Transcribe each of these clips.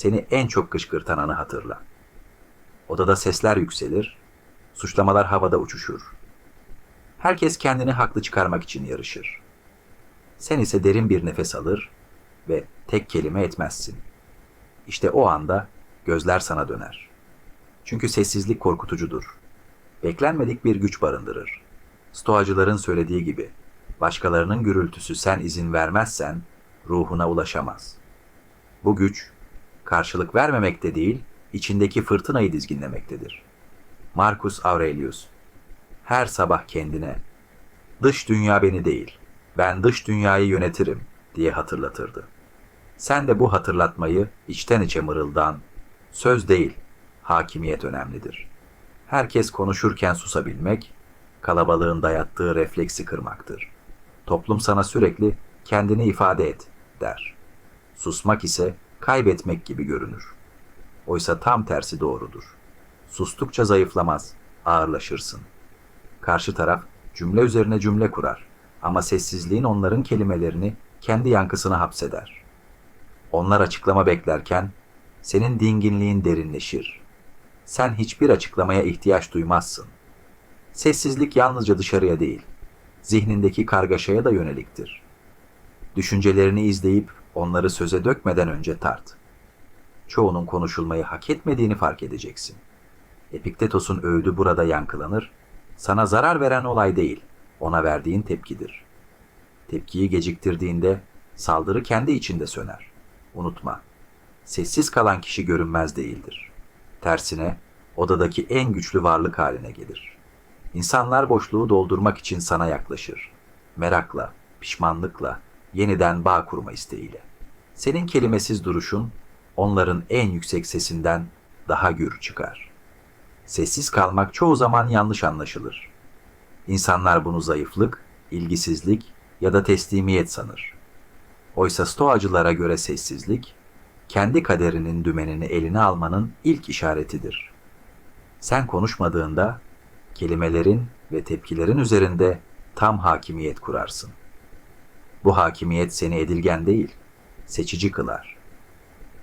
seni en çok kışkırtan anı hatırla. Odada sesler yükselir, suçlamalar havada uçuşur. Herkes kendini haklı çıkarmak için yarışır. Sen ise derin bir nefes alır ve tek kelime etmezsin. İşte o anda gözler sana döner. Çünkü sessizlik korkutucudur. Beklenmedik bir güç barındırır. Stoacıların söylediği gibi, başkalarının gürültüsü sen izin vermezsen ruhuna ulaşamaz. Bu güç, karşılık vermemekte değil, içindeki fırtınayı dizginlemektedir. Marcus Aurelius Her sabah kendine, dış dünya beni değil, ben dış dünyayı yönetirim diye hatırlatırdı. Sen de bu hatırlatmayı içten içe mırıldan, söz değil, hakimiyet önemlidir. Herkes konuşurken susabilmek, kalabalığın dayattığı refleksi kırmaktır. Toplum sana sürekli kendini ifade et der. Susmak ise kaybetmek gibi görünür. Oysa tam tersi doğrudur. Sustukça zayıflamaz, ağırlaşırsın. Karşı taraf cümle üzerine cümle kurar ama sessizliğin onların kelimelerini kendi yankısına hapseder. Onlar açıklama beklerken senin dinginliğin derinleşir. Sen hiçbir açıklamaya ihtiyaç duymazsın. Sessizlik yalnızca dışarıya değil, zihnindeki kargaşaya da yöneliktir. Düşüncelerini izleyip onları söze dökmeden önce tart. Çoğunun konuşulmayı hak etmediğini fark edeceksin. Epiktetos'un öğüdü burada yankılanır. Sana zarar veren olay değil, ona verdiğin tepkidir. Tepkiyi geciktirdiğinde saldırı kendi içinde söner. Unutma, sessiz kalan kişi görünmez değildir. Tersine odadaki en güçlü varlık haline gelir. İnsanlar boşluğu doldurmak için sana yaklaşır. Merakla, pişmanlıkla, yeniden bağ kurma isteğiyle. Senin kelimesiz duruşun onların en yüksek sesinden daha gür çıkar. Sessiz kalmak çoğu zaman yanlış anlaşılır. İnsanlar bunu zayıflık, ilgisizlik ya da teslimiyet sanır. Oysa stoacılara göre sessizlik, kendi kaderinin dümenini eline almanın ilk işaretidir. Sen konuşmadığında kelimelerin ve tepkilerin üzerinde tam hakimiyet kurarsın. Bu hakimiyet seni edilgen değil, seçici kılar.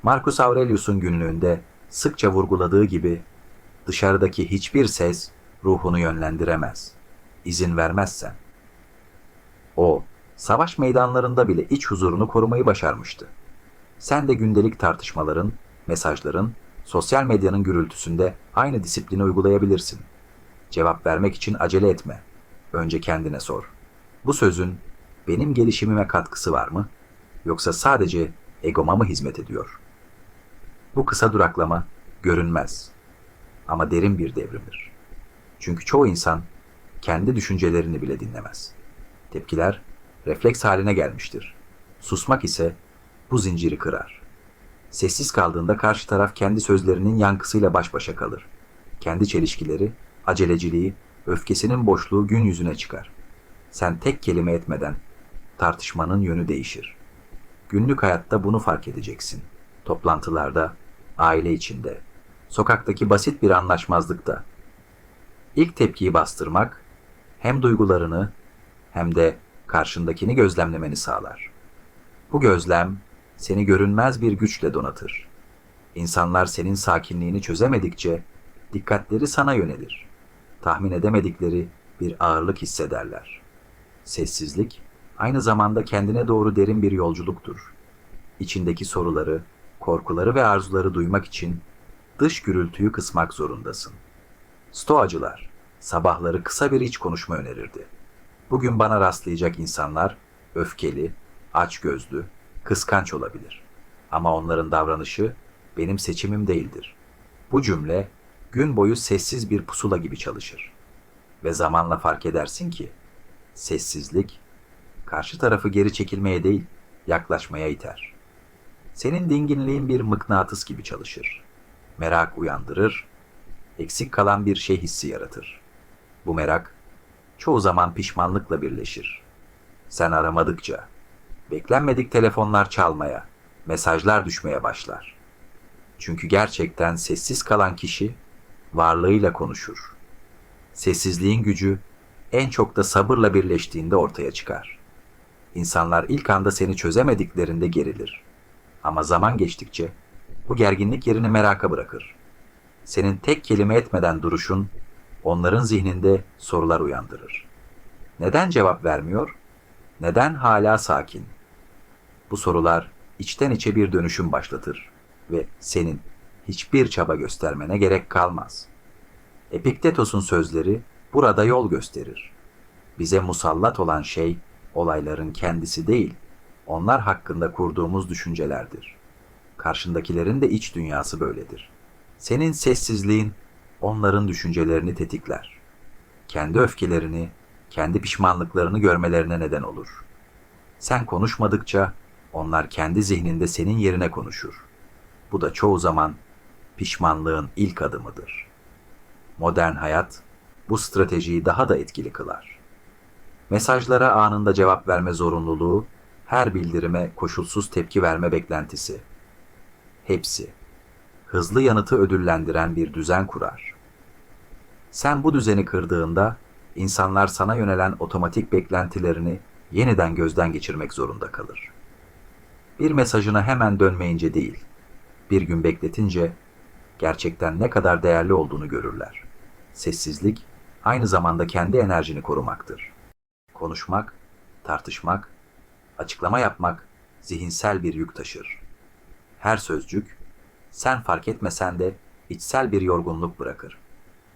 Marcus Aurelius'un günlüğünde sıkça vurguladığı gibi dışarıdaki hiçbir ses ruhunu yönlendiremez. İzin vermezsen. O, savaş meydanlarında bile iç huzurunu korumayı başarmıştı. Sen de gündelik tartışmaların, mesajların, sosyal medyanın gürültüsünde aynı disiplini uygulayabilirsin. Cevap vermek için acele etme. Önce kendine sor. Bu sözün benim gelişimime katkısı var mı? Yoksa sadece egoma mı hizmet ediyor? Bu kısa duraklama görünmez ama derin bir devrimdir. Çünkü çoğu insan kendi düşüncelerini bile dinlemez. Tepkiler refleks haline gelmiştir. Susmak ise bu zinciri kırar. Sessiz kaldığında karşı taraf kendi sözlerinin yankısıyla baş başa kalır. Kendi çelişkileri, aceleciliği, öfkesinin boşluğu gün yüzüne çıkar. Sen tek kelime etmeden tartışmanın yönü değişir. Günlük hayatta bunu fark edeceksin. Toplantılarda, aile içinde, sokaktaki basit bir anlaşmazlıkta. İlk tepkiyi bastırmak hem duygularını hem de karşındakini gözlemlemeni sağlar. Bu gözlem seni görünmez bir güçle donatır. İnsanlar senin sakinliğini çözemedikçe dikkatleri sana yönelir. Tahmin edemedikleri bir ağırlık hissederler. Sessizlik aynı zamanda kendine doğru derin bir yolculuktur. İçindeki soruları, korkuları ve arzuları duymak için dış gürültüyü kısmak zorundasın. Stoacılar sabahları kısa bir iç konuşma önerirdi. Bugün bana rastlayacak insanlar öfkeli, açgözlü, kıskanç olabilir. Ama onların davranışı benim seçimim değildir. Bu cümle gün boyu sessiz bir pusula gibi çalışır. Ve zamanla fark edersin ki sessizlik karşı tarafı geri çekilmeye değil, yaklaşmaya iter. Senin dinginliğin bir mıknatıs gibi çalışır. Merak uyandırır, eksik kalan bir şey hissi yaratır. Bu merak çoğu zaman pişmanlıkla birleşir. Sen aramadıkça, beklenmedik telefonlar çalmaya, mesajlar düşmeye başlar. Çünkü gerçekten sessiz kalan kişi varlığıyla konuşur. Sessizliğin gücü en çok da sabırla birleştiğinde ortaya çıkar. İnsanlar ilk anda seni çözemediklerinde gerilir. Ama zaman geçtikçe Bu gerginlik yerini meraka bırakır. Senin tek kelime etmeden duruşun onların zihninde sorular uyandırır. Neden cevap vermiyor? Neden hala sakin? Bu sorular içten içe bir dönüşüm başlatır ve senin hiçbir çaba göstermene gerek kalmaz. Epiktetos'un sözleri burada yol gösterir. Bize musallat olan şey olayların kendisi değil, onlar hakkında kurduğumuz düşüncelerdir. Karşındakilerin de iç dünyası böyledir. Senin sessizliğin onların düşüncelerini tetikler. Kendi öfkelerini, kendi pişmanlıklarını görmelerine neden olur. Sen konuşmadıkça onlar kendi zihninde senin yerine konuşur. Bu da çoğu zaman pişmanlığın ilk adımıdır. Modern hayat bu stratejiyi daha da etkili kılar. Mesajlara anında cevap verme zorunluluğu, her bildirime koşulsuz tepki verme beklentisi. Hepsi hızlı yanıtı ödüllendiren bir düzen kurar. Sen bu düzeni kırdığında insanlar sana yönelen otomatik beklentilerini yeniden gözden geçirmek zorunda kalır. Bir mesajına hemen dönmeyince değil, bir gün bekletince gerçekten ne kadar değerli olduğunu görürler. Sessizlik aynı zamanda kendi enerjini korumaktır. Konuşmak, tartışmak, açıklama yapmak zihinsel bir yük taşır. Her sözcük sen fark etmesen de içsel bir yorgunluk bırakır.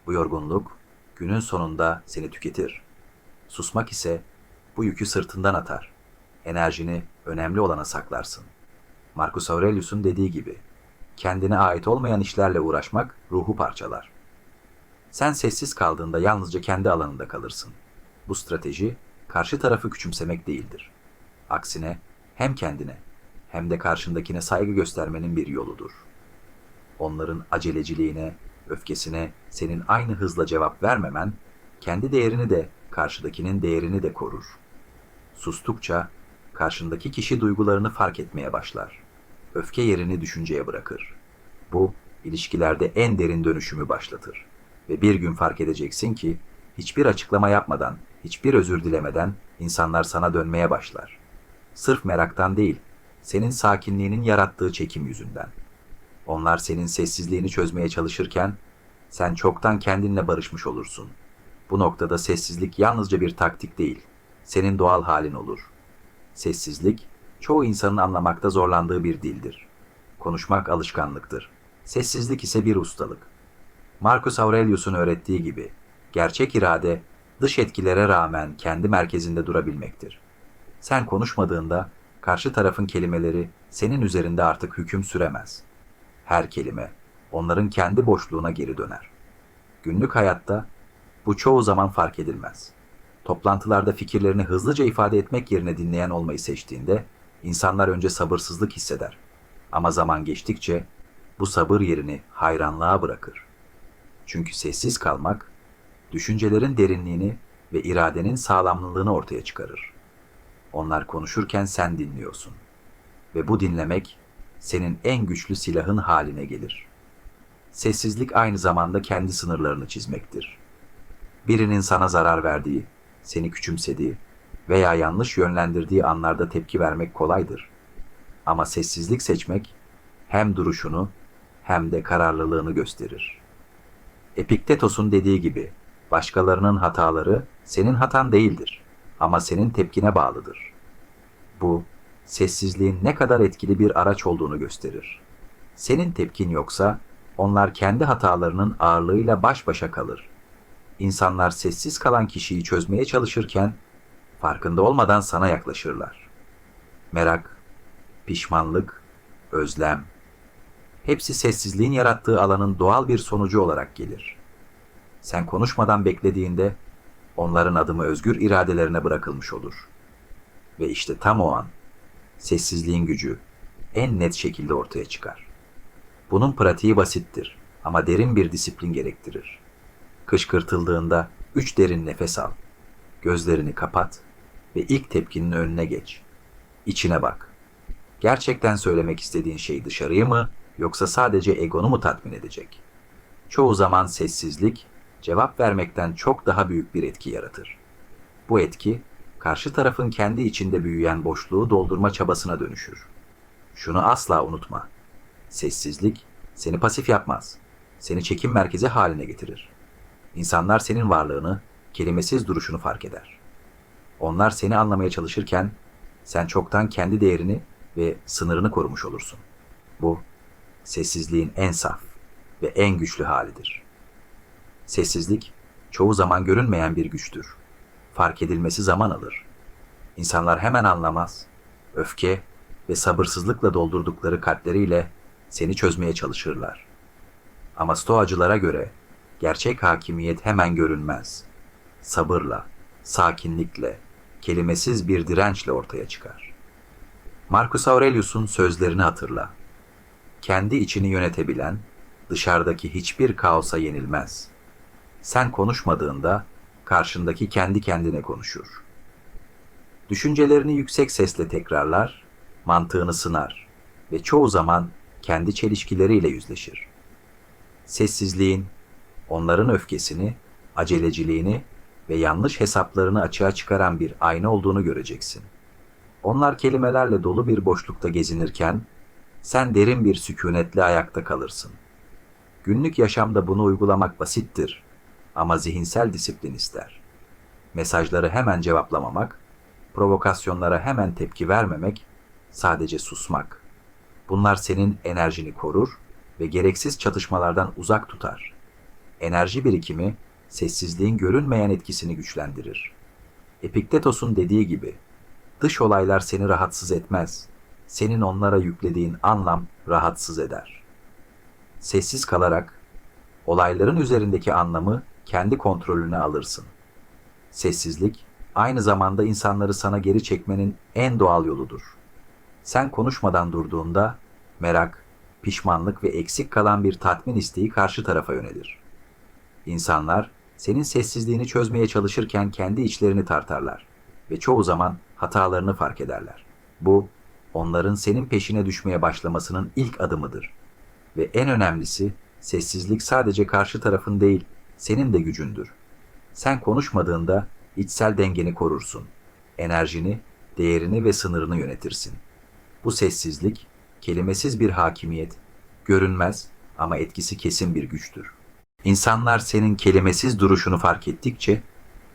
Bu yorgunluk günün sonunda seni tüketir. Susmak ise bu yükü sırtından atar. Enerjini önemli olana saklarsın. Marcus Aurelius'un dediği gibi, kendine ait olmayan işlerle uğraşmak ruhu parçalar. Sen sessiz kaldığında yalnızca kendi alanında kalırsın. Bu strateji karşı tarafı küçümsemek değildir. Aksine hem kendine hem de karşındakine saygı göstermenin bir yoludur. Onların aceleciliğine, öfkesine senin aynı hızla cevap vermemen, kendi değerini de karşıdakinin değerini de korur. Sustukça karşındaki kişi duygularını fark etmeye başlar. Öfke yerini düşünceye bırakır. Bu ilişkilerde en derin dönüşümü başlatır. Ve bir gün fark edeceksin ki hiçbir açıklama yapmadan, hiçbir özür dilemeden insanlar sana dönmeye başlar. Sırf meraktan değil, senin sakinliğinin yarattığı çekim yüzünden. Onlar senin sessizliğini çözmeye çalışırken sen çoktan kendinle barışmış olursun. Bu noktada sessizlik yalnızca bir taktik değil, senin doğal halin olur. Sessizlik, çoğu insanın anlamakta zorlandığı bir dildir. Konuşmak alışkanlıktır. Sessizlik ise bir ustalık. Marcus Aurelius'un öğrettiği gibi, gerçek irade dış etkilere rağmen kendi merkezinde durabilmektir. Sen konuşmadığında karşı tarafın kelimeleri senin üzerinde artık hüküm süremez. Her kelime onların kendi boşluğuna geri döner. Günlük hayatta bu çoğu zaman fark edilmez. Toplantılarda fikirlerini hızlıca ifade etmek yerine dinleyen olmayı seçtiğinde insanlar önce sabırsızlık hisseder. Ama zaman geçtikçe bu sabır yerini hayranlığa bırakır. Çünkü sessiz kalmak düşüncelerin derinliğini ve iradenin sağlamlılığını ortaya çıkarır. Onlar konuşurken sen dinliyorsun. Ve bu dinlemek senin en güçlü silahın haline gelir. Sessizlik aynı zamanda kendi sınırlarını çizmektir. Birinin sana zarar verdiği, seni küçümsediği veya yanlış yönlendirdiği anlarda tepki vermek kolaydır. Ama sessizlik seçmek hem duruşunu hem de kararlılığını gösterir. Epiktetos'un dediği gibi başkalarının hataları senin hatan değildir ama senin tepkine bağlıdır. Bu sessizliğin ne kadar etkili bir araç olduğunu gösterir. Senin tepkin yoksa onlar kendi hatalarının ağırlığıyla baş başa kalır. İnsanlar sessiz kalan kişiyi çözmeye çalışırken farkında olmadan sana yaklaşırlar. Merak, pişmanlık, özlem hepsi sessizliğin yarattığı alanın doğal bir sonucu olarak gelir. Sen konuşmadan beklediğinde onların adımı özgür iradelerine bırakılmış olur. Ve işte tam o an sessizliğin gücü en net şekilde ortaya çıkar. Bunun pratiği basittir ama derin bir disiplin gerektirir. Kışkırtıldığında üç derin nefes al. Gözlerini kapat ve ilk tepkinin önüne geç. İçine bak. Gerçekten söylemek istediğin şey dışarıyı mı yoksa sadece egonu mu tatmin edecek? Çoğu zaman sessizlik cevap vermekten çok daha büyük bir etki yaratır. Bu etki karşı tarafın kendi içinde büyüyen boşluğu doldurma çabasına dönüşür. Şunu asla unutma. Sessizlik seni pasif yapmaz. Seni çekim merkezi haline getirir. İnsanlar senin varlığını, kelimesiz duruşunu fark eder. Onlar seni anlamaya çalışırken sen çoktan kendi değerini ve sınırını korumuş olursun. Bu sessizliğin en saf ve en güçlü halidir. Sessizlik çoğu zaman görünmeyen bir güçtür. Fark edilmesi zaman alır. İnsanlar hemen anlamaz. Öfke ve sabırsızlıkla doldurdukları kalpleriyle seni çözmeye çalışırlar. Ama stoacılara göre gerçek hakimiyet hemen görünmez. Sabırla, sakinlikle, kelimesiz bir dirençle ortaya çıkar. Marcus Aurelius'un sözlerini hatırla. Kendi içini yönetebilen, dışarıdaki hiçbir kaosa yenilmez. Sen konuşmadığında karşındaki kendi kendine konuşur. Düşüncelerini yüksek sesle tekrarlar, mantığını sınar ve çoğu zaman kendi çelişkileriyle yüzleşir. Sessizliğin, onların öfkesini, aceleciliğini ve yanlış hesaplarını açığa çıkaran bir ayna olduğunu göreceksin. Onlar kelimelerle dolu bir boşlukta gezinirken, sen derin bir sükunetle ayakta kalırsın. Günlük yaşamda bunu uygulamak basittir ama zihinsel disiplin ister. Mesajları hemen cevaplamamak, provokasyonlara hemen tepki vermemek, sadece susmak. Bunlar senin enerjini korur ve gereksiz çatışmalardan uzak tutar. Enerji birikimi sessizliğin görünmeyen etkisini güçlendirir. Epiktetos'un dediği gibi, dış olaylar seni rahatsız etmez. Senin onlara yüklediğin anlam rahatsız eder. Sessiz kalarak olayların üzerindeki anlamı kendi kontrolüne alırsın. Sessizlik aynı zamanda insanları sana geri çekmenin en doğal yoludur. Sen konuşmadan durduğunda merak, pişmanlık ve eksik kalan bir tatmin isteği karşı tarafa yönelir. İnsanlar senin sessizliğini çözmeye çalışırken kendi içlerini tartarlar ve çoğu zaman hatalarını fark ederler. Bu onların senin peşine düşmeye başlamasının ilk adımıdır. Ve en önemlisi sessizlik sadece karşı tarafın değil, senin de gücündür. Sen konuşmadığında içsel dengeni korursun. Enerjini, değerini ve sınırını yönetirsin. Bu sessizlik kelimesiz bir hakimiyet, görünmez ama etkisi kesin bir güçtür. İnsanlar senin kelimesiz duruşunu fark ettikçe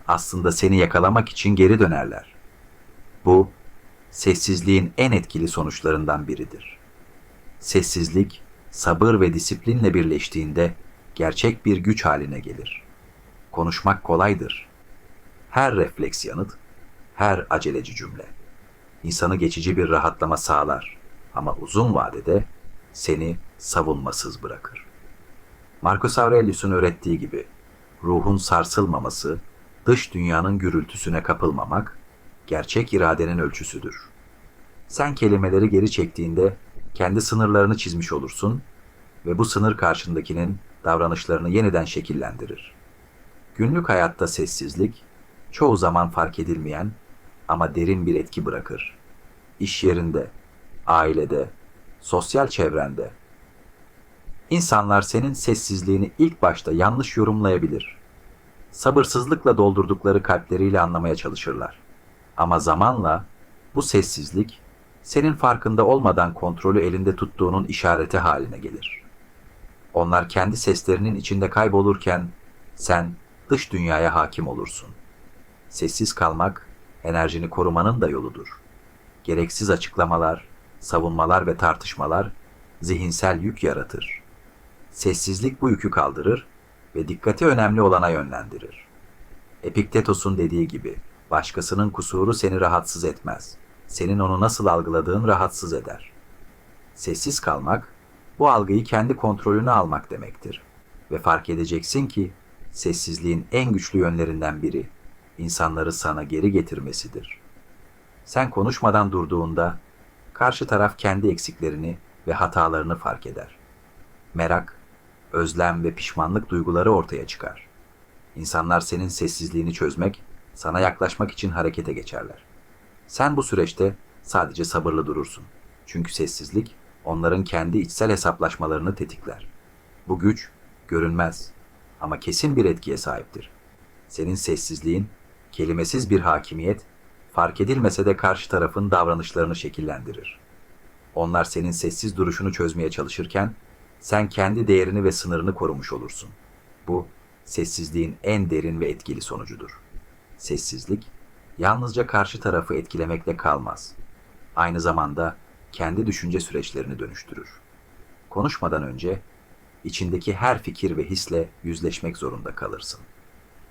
aslında seni yakalamak için geri dönerler. Bu sessizliğin en etkili sonuçlarından biridir. Sessizlik sabır ve disiplinle birleştiğinde gerçek bir güç haline gelir. Konuşmak kolaydır. Her refleks yanıt, her aceleci cümle insanı geçici bir rahatlama sağlar ama uzun vadede seni savunmasız bırakır. Marcus Aurelius'un öğrettiği gibi ruhun sarsılmaması, dış dünyanın gürültüsüne kapılmamak, gerçek iradenin ölçüsüdür. Sen kelimeleri geri çektiğinde kendi sınırlarını çizmiş olursun ve bu sınır karşındakinin davranışlarını yeniden şekillendirir. Günlük hayatta sessizlik çoğu zaman fark edilmeyen ama derin bir etki bırakır. İş yerinde, ailede, sosyal çevrende. İnsanlar senin sessizliğini ilk başta yanlış yorumlayabilir. Sabırsızlıkla doldurdukları kalpleriyle anlamaya çalışırlar. Ama zamanla bu sessizlik senin farkında olmadan kontrolü elinde tuttuğunun işareti haline gelir. Onlar kendi seslerinin içinde kaybolurken sen dış dünyaya hakim olursun. Sessiz kalmak enerjini korumanın da yoludur. Gereksiz açıklamalar, savunmalar ve tartışmalar zihinsel yük yaratır. Sessizlik bu yükü kaldırır ve dikkati önemli olana yönlendirir. Epiktetos'un dediği gibi, başkasının kusuru seni rahatsız etmez. Senin onu nasıl algıladığın rahatsız eder. Sessiz kalmak, bu algıyı kendi kontrolüne almak demektir. Ve fark edeceksin ki, sessizliğin en güçlü yönlerinden biri, insanları sana geri getirmesidir. Sen konuşmadan durduğunda, karşı taraf kendi eksiklerini ve hatalarını fark eder. Merak, özlem ve pişmanlık duyguları ortaya çıkar. İnsanlar senin sessizliğini çözmek, sana yaklaşmak için harekete geçerler. Sen bu süreçte sadece sabırlı durursun. Çünkü sessizlik onların kendi içsel hesaplaşmalarını tetikler. Bu güç görünmez ama kesin bir etkiye sahiptir. Senin sessizliğin kelimesiz bir hakimiyet, fark edilmese de karşı tarafın davranışlarını şekillendirir. Onlar senin sessiz duruşunu çözmeye çalışırken sen kendi değerini ve sınırını korumuş olursun. Bu sessizliğin en derin ve etkili sonucudur. Sessizlik yalnızca karşı tarafı etkilemekle kalmaz. Aynı zamanda kendi düşünce süreçlerini dönüştürür. Konuşmadan önce içindeki her fikir ve hisle yüzleşmek zorunda kalırsın.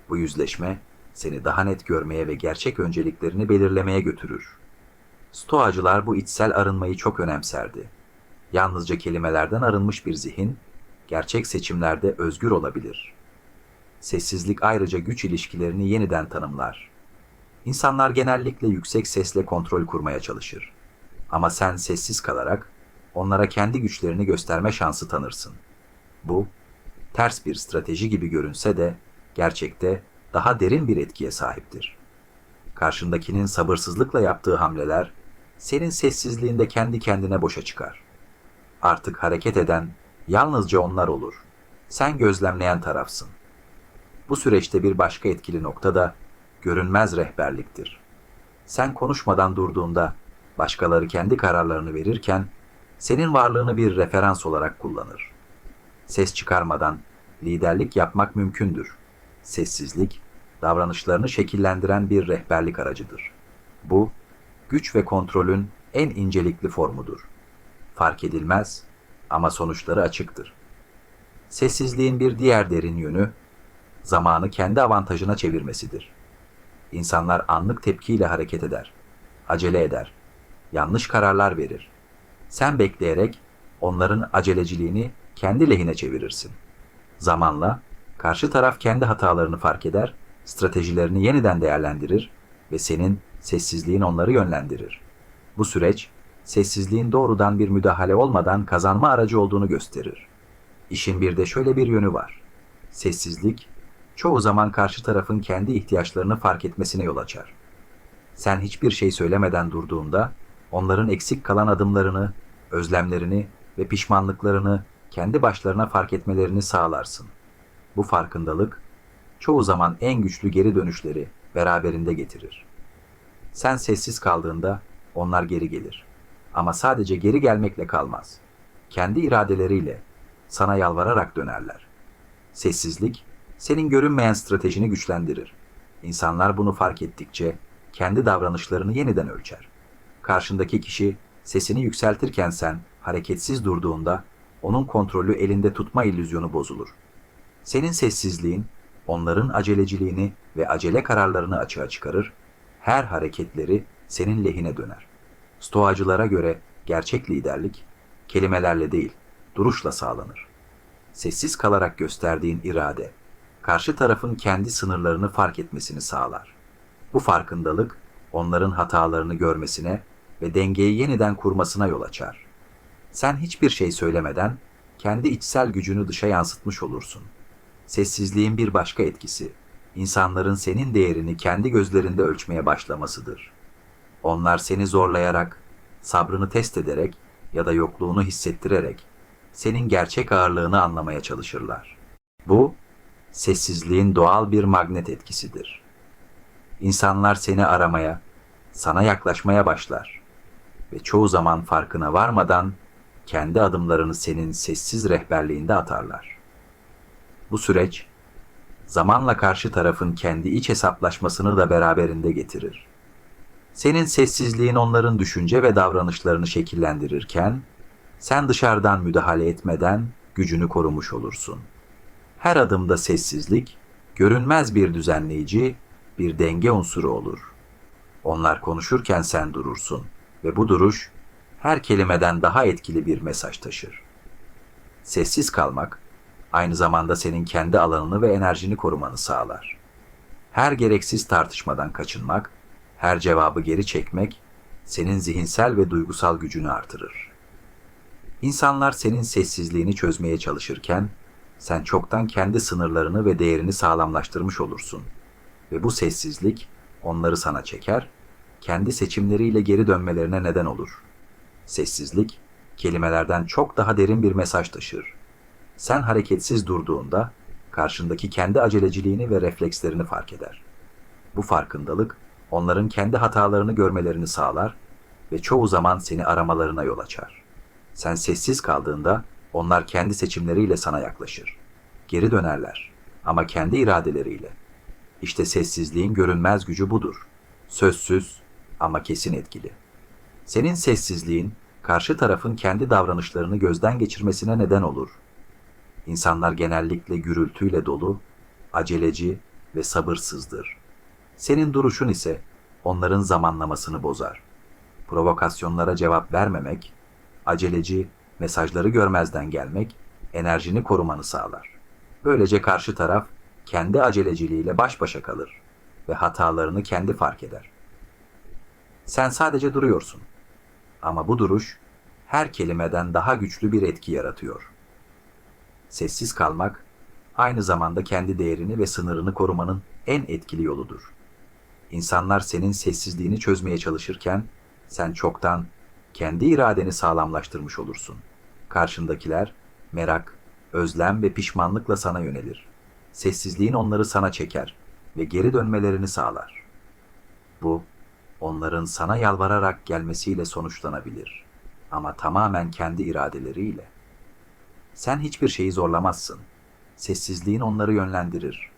Bu yüzleşme seni daha net görmeye ve gerçek önceliklerini belirlemeye götürür. Stoacılar bu içsel arınmayı çok önemserdi. Yalnızca kelimelerden arınmış bir zihin, gerçek seçimlerde özgür olabilir. Sessizlik ayrıca güç ilişkilerini yeniden tanımlar. İnsanlar genellikle yüksek sesle kontrol kurmaya çalışır. Ama sen sessiz kalarak onlara kendi güçlerini gösterme şansı tanırsın. Bu, ters bir strateji gibi görünse de gerçekte daha derin bir etkiye sahiptir. Karşındakinin sabırsızlıkla yaptığı hamleler senin sessizliğinde kendi kendine boşa çıkar. Artık hareket eden yalnızca onlar olur. Sen gözlemleyen tarafsın. Bu süreçte bir başka etkili nokta da görünmez rehberliktir. Sen konuşmadan durduğunda başkaları kendi kararlarını verirken senin varlığını bir referans olarak kullanır. Ses çıkarmadan liderlik yapmak mümkündür. Sessizlik davranışlarını şekillendiren bir rehberlik aracıdır. Bu güç ve kontrolün en incelikli formudur. Fark edilmez ama sonuçları açıktır. Sessizliğin bir diğer derin yönü zamanı kendi avantajına çevirmesidir. İnsanlar anlık tepkiyle hareket eder, acele eder, yanlış kararlar verir. Sen bekleyerek onların aceleciliğini kendi lehine çevirirsin. Zamanla karşı taraf kendi hatalarını fark eder, stratejilerini yeniden değerlendirir ve senin sessizliğin onları yönlendirir. Bu süreç sessizliğin doğrudan bir müdahale olmadan kazanma aracı olduğunu gösterir. İşin bir de şöyle bir yönü var. Sessizlik çoğu zaman karşı tarafın kendi ihtiyaçlarını fark etmesine yol açar. Sen hiçbir şey söylemeden durduğunda onların eksik kalan adımlarını, özlemlerini ve pişmanlıklarını kendi başlarına fark etmelerini sağlarsın. Bu farkındalık çoğu zaman en güçlü geri dönüşleri beraberinde getirir. Sen sessiz kaldığında onlar geri gelir. Ama sadece geri gelmekle kalmaz. Kendi iradeleriyle sana yalvararak dönerler. Sessizlik senin görünmeyen stratejini güçlendirir. İnsanlar bunu fark ettikçe kendi davranışlarını yeniden ölçer. Karşındaki kişi sesini yükseltirken sen hareketsiz durduğunda onun kontrolü elinde tutma illüzyonu bozulur. Senin sessizliğin onların aceleciliğini ve acele kararlarını açığa çıkarır, her hareketleri senin lehine döner. Stoacılara göre gerçek liderlik kelimelerle değil, duruşla sağlanır. Sessiz kalarak gösterdiğin irade, karşı tarafın kendi sınırlarını fark etmesini sağlar. Bu farkındalık onların hatalarını görmesine ve dengeyi yeniden kurmasına yol açar. Sen hiçbir şey söylemeden kendi içsel gücünü dışa yansıtmış olursun. Sessizliğin bir başka etkisi, insanların senin değerini kendi gözlerinde ölçmeye başlamasıdır. Onlar seni zorlayarak, sabrını test ederek ya da yokluğunu hissettirerek senin gerçek ağırlığını anlamaya çalışırlar. Bu, sessizliğin doğal bir magnet etkisidir. İnsanlar seni aramaya, sana yaklaşmaya başlar ve çoğu zaman farkına varmadan kendi adımlarını senin sessiz rehberliğinde atarlar. Bu süreç zamanla karşı tarafın kendi iç hesaplaşmasını da beraberinde getirir. Senin sessizliğin onların düşünce ve davranışlarını şekillendirirken sen dışarıdan müdahale etmeden gücünü korumuş olursun. Her adımda sessizlik görünmez bir düzenleyici, bir denge unsuru olur. Onlar konuşurken sen durursun ve bu duruş her kelimeden daha etkili bir mesaj taşır. Sessiz kalmak aynı zamanda senin kendi alanını ve enerjini korumanı sağlar. Her gereksiz tartışmadan kaçınmak, her cevabı geri çekmek senin zihinsel ve duygusal gücünü artırır. İnsanlar senin sessizliğini çözmeye çalışırken sen çoktan kendi sınırlarını ve değerini sağlamlaştırmış olursun ve bu sessizlik onları sana çeker, kendi seçimleriyle geri dönmelerine neden olur. Sessizlik kelimelerden çok daha derin bir mesaj taşır. Sen hareketsiz durduğunda karşındaki kendi aceleciliğini ve reflekslerini fark eder. Bu farkındalık onların kendi hatalarını görmelerini sağlar ve çoğu zaman seni aramalarına yol açar. Sen sessiz kaldığında onlar kendi seçimleriyle sana yaklaşır. Geri dönerler ama kendi iradeleriyle. İşte sessizliğin görünmez gücü budur. Sözsüz ama kesin etkili. Senin sessizliğin karşı tarafın kendi davranışlarını gözden geçirmesine neden olur. İnsanlar genellikle gürültüyle dolu, aceleci ve sabırsızdır. Senin duruşun ise onların zamanlamasını bozar. Provokasyonlara cevap vermemek, aceleci mesajları görmezden gelmek enerjini korumanı sağlar. Böylece karşı taraf kendi aceleciliğiyle baş başa kalır ve hatalarını kendi fark eder. Sen sadece duruyorsun. Ama bu duruş her kelimeden daha güçlü bir etki yaratıyor. Sessiz kalmak aynı zamanda kendi değerini ve sınırını korumanın en etkili yoludur. İnsanlar senin sessizliğini çözmeye çalışırken sen çoktan kendi iradeni sağlamlaştırmış olursun. Karşındakiler merak, özlem ve pişmanlıkla sana yönelir. Sessizliğin onları sana çeker ve geri dönmelerini sağlar. Bu, onların sana yalvararak gelmesiyle sonuçlanabilir. Ama tamamen kendi iradeleriyle. Sen hiçbir şeyi zorlamazsın. Sessizliğin onları yönlendirir.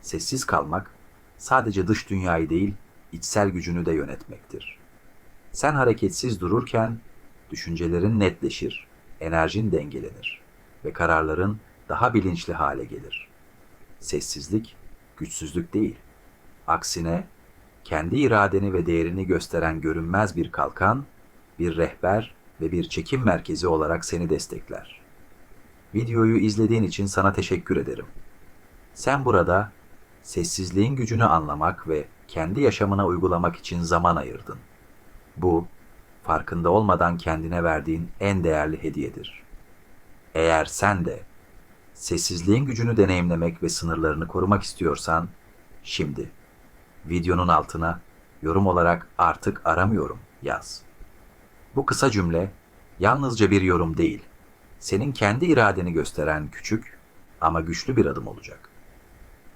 Sessiz kalmak, sadece dış dünyayı değil, içsel gücünü de yönetmektir. Sen hareketsiz dururken, düşüncelerin netleşir, enerjin dengelenir ve kararların daha bilinçli hale gelir. Sessizlik, güçsüzlük değil. Aksine, kendi iradeni ve değerini gösteren görünmez bir kalkan, bir rehber ve bir çekim merkezi olarak seni destekler. Videoyu izlediğin için sana teşekkür ederim. Sen burada sessizliğin gücünü anlamak ve kendi yaşamına uygulamak için zaman ayırdın. Bu, farkında olmadan kendine verdiğin en değerli hediyedir. Eğer sen de sessizliğin gücünü deneyimlemek ve sınırlarını korumak istiyorsan, şimdi videonun altına yorum olarak artık aramıyorum yaz. Bu kısa cümle yalnızca bir yorum değil, senin kendi iradeni gösteren küçük ama güçlü bir adım olacak.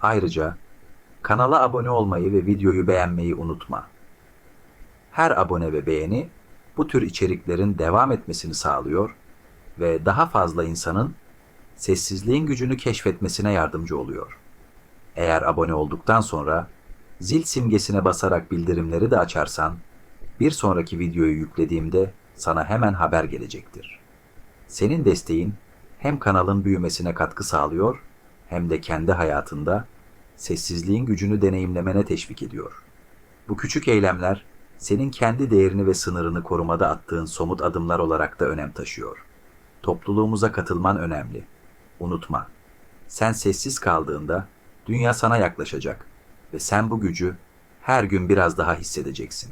Ayrıca kanala abone olmayı ve videoyu beğenmeyi unutma. Her abone ve beğeni bu tür içeriklerin devam etmesini sağlıyor ve daha fazla insanın sessizliğin gücünü keşfetmesine yardımcı oluyor. Eğer abone olduktan sonra zil simgesine basarak bildirimleri de açarsan bir sonraki videoyu yüklediğimde sana hemen haber gelecektir. Senin desteğin hem kanalın büyümesine katkı sağlıyor hem de kendi hayatında sessizliğin gücünü deneyimlemene teşvik ediyor. Bu küçük eylemler senin kendi değerini ve sınırını korumada attığın somut adımlar olarak da önem taşıyor. Topluluğumuza katılman önemli. Unutma. Sen sessiz kaldığında dünya sana yaklaşacak ve sen bu gücü her gün biraz daha hissedeceksin.